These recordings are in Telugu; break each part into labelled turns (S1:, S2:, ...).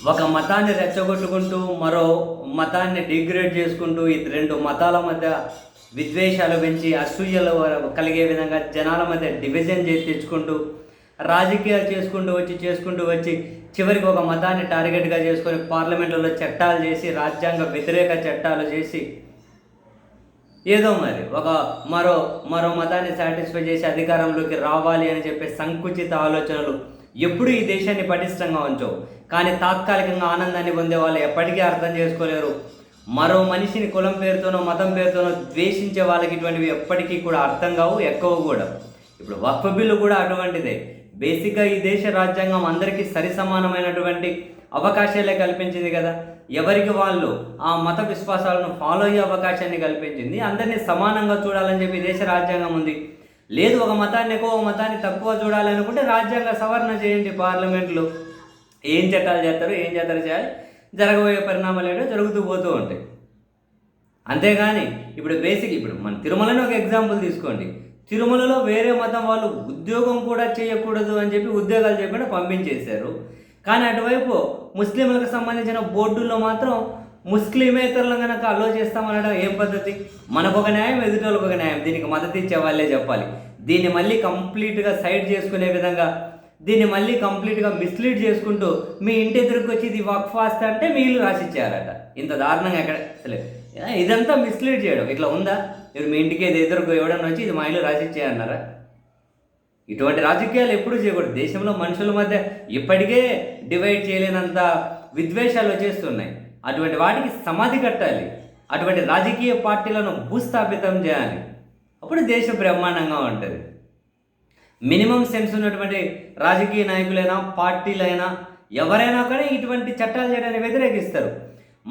S1: ఒక మతాన్ని రెచ్చగొట్టుకుంటూ మరో మతాన్ని డిగ్రేడ్ చేసుకుంటూ ఈ రెండు మతాల మధ్య విద్వేషాలు పెంచి అసూయలు కలిగే విధంగా జనాల మధ్య డివిజన్ చేసి తెచ్చుకుంటూ రాజకీయాలు చేసుకుంటూ వచ్చి చేసుకుంటూ వచ్చి చివరికి ఒక మతాన్ని టార్గెట్గా చేసుకొని పార్లమెంట్లో చట్టాలు చేసి రాజ్యాంగ వ్యతిరేక చట్టాలు చేసి ఏదో మరి ఒక మరో మరో మతాన్ని సాటిస్ఫై చేసి అధికారంలోకి రావాలి అని చెప్పే సంకుచిత ఆలోచనలు ఎప్పుడు ఈ దేశాన్ని పటిష్టంగా ఉంచవు. కానీ తాత్కాలికంగా ఆనందాన్ని పొందే వాళ్ళు ఎప్పటికీ అర్థం చేసుకోలేరు. మరో మనిషిని కులం పేరుతోనో మతం పేరుతోనో ద్వేషించే వాళ్ళకి ఇటువంటివి ఎప్పటికీ కూడా అర్థం కావు ఎక్కువ కూడా. ఇప్పుడు వక్ఫ్ బిల్లు కూడా అటువంటిదే. బేసిక్గా ఈ దేశ రాజ్యాంగం అందరికీ సరి సమానమైనటువంటి అవకాశాలే కల్పించింది కదా. ఎవరికి వాళ్ళు ఆ మత విశ్వాసాలను ఫాలో అయ్యే అవకాశాన్ని కల్పించింది? అందరినీ సమానంగా చూడాలని చెప్పి దేశ రాజ్యాంగం ఉంది. లేదు ఒక మతాన్ని ఎక్కువ ఒక మతాన్ని తక్కువ చూడాలి అనుకుంటే రాజ్యాంగ సవరణ చేయండి పార్లమెంట్లో. ఏం చట్టాలు చేస్తారు ఏం చేస్తారు చేయాలి? జరగబోయే పరిణామాలు ఏంటో జరుగుతూ పోతూ ఉంటాయి. అంతేగాని ఇప్పుడు బేసిక్ ఇప్పుడు మన తిరుమలని ఒక ఎగ్జాంపుల్ తీసుకోండి. తిరుమలలో వేరే మతం వాళ్ళు ఉద్యోగం కూడా చేయకూడదు అని చెప్పి ఉద్యోగాలు చెప్పిన పంపించేశారు. కానీ అటువైపు ముస్లింలకు సంబంధించిన బోర్డుల్లో మాత్రం ముస్లిమేతరులను కనుక అలో చేస్తామనడం ఏం పద్ధతి? మనకు ఒక న్యాయం ఎదుటోళ్ళకి ఒక న్యాయం. దీనికి మద్దతు ఇచ్చే వాళ్ళే చెప్పాలి. దీన్ని మళ్ళీ కంప్లీట్గా సైడ్ చేసుకునే విధంగా దీన్ని మళ్ళీ కంప్లీట్గా మిస్లీడ్ చేసుకుంటూ మీ ఇంటి ఎదురుకు వచ్చి ఇది వర్క్ ఫాస్ట్ అంటే వీళ్ళు రాసిచ్చారట. ఇంత దారుణంగా ఎక్కడ అసలు ఇదంతా మిస్లీడ్ చేయడం. ఇట్లా ఉందా? మీరు మీ ఇంటికి ఇది ఎదురుకు ఇవ్వడం వచ్చి ఇది మా ఇల్లు రాసిచ్చేయన్నారా? ఇటువంటి రాజకీయాలు ఎప్పుడూ చేయకూడదు. దేశంలో మనుషుల మధ్య ఇప్పటికే డివైడ్ చేయలేనంత విద్వేషాలు వచ్చేస్తున్నాయి. అటువంటి వాటికి సమాధి కట్టాలి. అటువంటి రాజకీయ పార్టీలను భూస్థాపితం చేయాలి. అప్పుడు దేశం బ్రహ్మాండంగా ఉంటుంది. మినిమం సెన్స్ ఉన్నటువంటి రాజకీయ నాయకులైనా పార్టీలైనా ఎవరైనా కానీ ఇటువంటి చట్టాలు చేయడానికి వ్యతిరేకిస్తారు.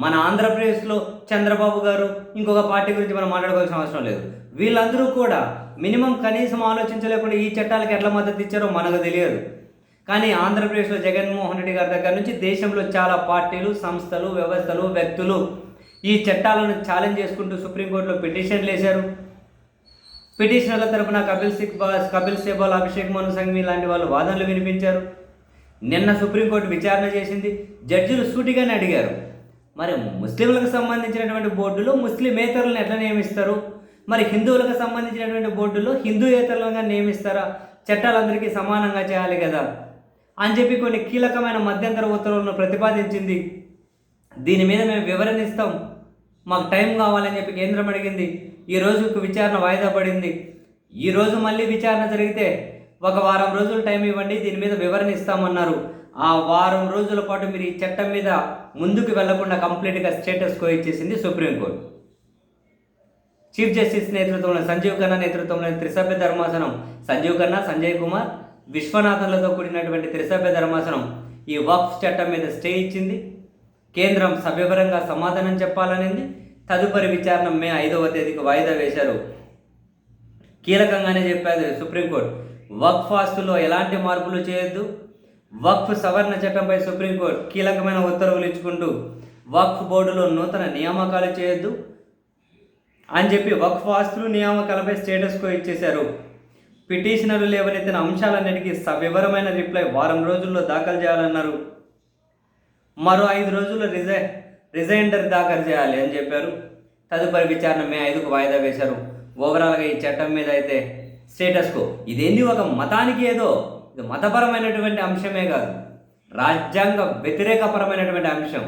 S1: మన ఆంధ్రప్రదేశ్లో చంద్రబాబు గారు ఇంకొక పార్టీ గురించి మనం మాట్లాడుకోవాల్సిన అవసరం లేదు. వీళ్ళందరూ కూడా మినిమం కనీసం ఆలోచించలేకుండా ఈ చట్టాలకు ఎట్లా మద్దతు ఇచ్చారో మనకు తెలియదు. కానీ ఆంధ్రప్రదేశ్లో జగన్మోహన్ రెడ్డి గారి దగ్గర నుంచి దేశంలో చాలా పార్టీలు సంస్థలు వ్యవస్థలు వ్యక్తులు ఈ చట్టాలను ఛాలెంజ్ చేసుకుంటూ సుప్రీంకోర్టులో పిటిషన్లు వేశారు. పిటిషనర్ల తరపున కపిల్ సిక్ కపిల్ సేబాల్ అభిషేక్ మను సంఘవి లాంటి వాళ్ళు వాదనలు వినిపించారు. నిన్న సుప్రీంకోర్టు విచారణ చేసింది. జడ్జిలు సూటిగానే అడిగారు. మరి ముస్లింలకు సంబంధించినటువంటి బోర్డులో ముస్లిమేతరులను ఎట్లా నియమిస్తారు? మరి హిందువులకు సంబంధించినటువంటి బోర్డులో హిందూయేతరులుగా నియమిస్తారా? చట్టాలందరికీ సమానంగా చేయాలి కదా? అని చెప్పి కొన్ని కీలకమైన మధ్యంతర ఉత్తర్వులను ప్రతిపాదించింది. దీని మీద మేము వివరణ ఇస్తాం. మాకు టైం కావాలని చెప్పి కేంద్రం అడిగింది. ఈ విచారణ వాయిదా పడింది. ఈరోజు మళ్ళీ విచారణ జరిగితే ఒక వారం రోజులు టైం ఇవ్వండి దీని మీద వివరణ ఇస్తామన్నారు. ఆ వారం రోజుల పాటు మీరు ఈ చట్టం మీద ముందుకు వెళ్ళకుండా కంప్లీట్గా స్టేటస్ కో ఇచ్చేసింది సుప్రీంకోర్టు. చీఫ్ జస్టిస్ నేతృత్వంలో సంజీవ్ ఖన్నా నేతృత్వంలోని త్రిసభ్య ధర్మాసనం. సంజీవ్ ఖన్నా సంజయ్ కుమార్ విశ్వనాథన్లతో కూడినటువంటి త్రిసభ్య ధర్మాసనం ఈ వక్ఫ్ చట్టం మీద స్టే ఇచ్చింది. కేంద్రం సభ్యపరంగా సమాధానం చెప్పాలనింది. తదుపరి విచారణ మే ఐదవ తేదీకి వాయిదా వేశారు. కీలకంగానే చెప్పారు సుప్రీంకోర్టు. వక్ఫ్ ఎలాంటి మార్పులు చేయొద్దు. వక్ఫ్ సవరణ చట్టంపై సుప్రీంకోర్టు కీలకమైన ఉత్తర్వులు ఇచ్చుకుంటూ వక్ఫ్ బోర్డులో నూతన నియామకాలు చేయొద్దు అని చెప్పి వక్ఫ్ ఆస్తులు నియామకాలపై స్టేటస్ కో ఇచ్చేశారు. పిటిషనర్లు లేవనెత్తిన అంశాలన్నిటికీ సవివరమైన రిప్లై వారం రోజుల్లో దాఖలు చేయాలన్నారు. మరో ఐదు రోజులు రిజై రిజైండర్ దాఖలు చేయాలి అని చెప్పారు. తదుపరి విచారణ మే ఐదుకు వాయిదా వేశారు. ఓవరాల్గా ఈ చట్టం మీద అయితే స్టేటస్కో ఇదేంది ఒక మతానికి ఏదో? ఇది మతపరమైనటువంటి అంశమే కాదు. రాజ్యాంగ వ్యతిరేకపరమైనటువంటి అంశం.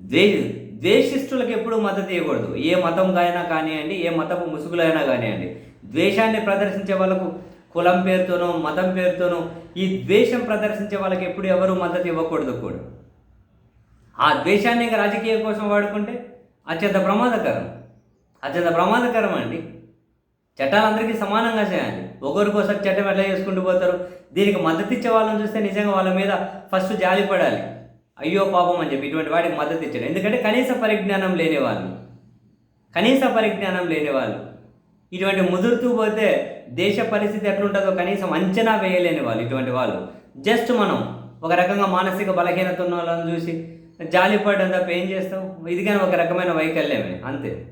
S1: ద్వే ద్వేషిస్తులకు ఎప్పుడూ మద్దతు ఇవ్వకూడదు. ఏ మతం అయినా కానివ్వండి ఏ మతపు ముసుగులైనా కానివ్వండి. ద్వేషాన్ని ప్రదర్శించే వాళ్ళకు కులం పేరుతోనో మతం పేరుతోనో ఈ ద్వేషం ప్రదర్శించే వాళ్ళకి ఎప్పుడు ఎవరు మద్దతు ఇవ్వకూడదు కూడా. ఆ ద్వేషాన్ని ఇంకా రాజకీయం కోసం వాడుకుంటే అత్యంత ప్రమాదకరం. అత్యంత ప్రమాదకరం అండి. చట్టాలు అందరికీ సమానంగా చేయాలి. ఒకరికోసం చట్టం ఎట్లా చేసుకుంటూ పోతారు? దీనికి మద్దతు ఇచ్చే వాళ్ళని చూస్తే నిజంగా వాళ్ళ మీద ఫస్ట్ జాలి పడాలి. అయ్యో పాపం అని చెప్పి ఇటువంటి వాడికి మద్దతు ఇచ్చారు. ఎందుకంటే కనీస పరిజ్ఞానం లేని వాళ్ళు. కనీస పరిజ్ఞానం లేని వాళ్ళు. ఇటువంటి ముదురుతూ పోతే దేశ పరిస్థితి ఎట్లుంటుందో కనీసం అంచనా వేయలేని వాళ్ళు ఇటువంటి వాళ్ళు. జస్ట్ మనం ఒక రకంగా మానసిక బలహీనత ఉన్న వాళ్ళని చూసి జాలి పడడం ఏం చేస్తాం? ఇది కానీ ఒక రకమైన వైకల్యమే అంతే.